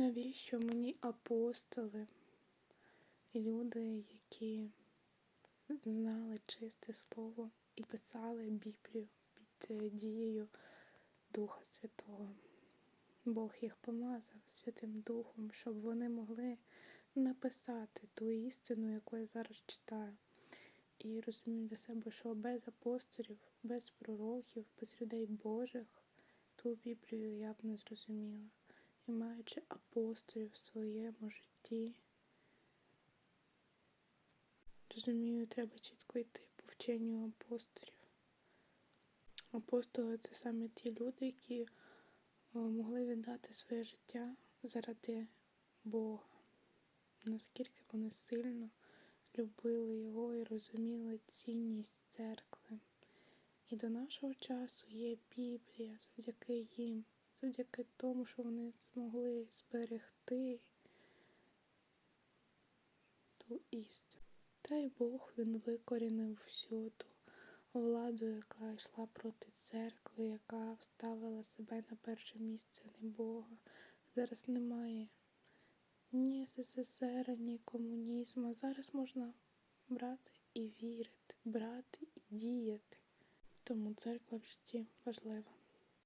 Навіщо мені апостоли і люди, які знали чисте слово і писали Біблію під е, дією Духа Святого? Бог їх помазав Святим Духом, щоб вони могли написати ту істину, яку я зараз читаю. І розумію для себе, що без апостолів, без пророків, без людей Божих ту Біблію я б не зрозуміла. І маючи апостолів в своєму житті, розумію, треба чітко йти по вченню апостолів. Апостоли це саме ті люди, які е, могли віддати своє життя заради Бога. Наскільки вони сильно любили його і розуміли цінність церкви. І до нашого часу є Біблія завдяки їм, завдяки тому, що вони змогли зберегти ту істину. Та й Бог він викорінив всю ту владу, яка йшла проти церкви, яка вставила себе на перше місце не Бога. Зараз немає ні СССР, ні комунізму. Зараз можна брати і вірити, брати і діяти. Тому церква в житті важлива.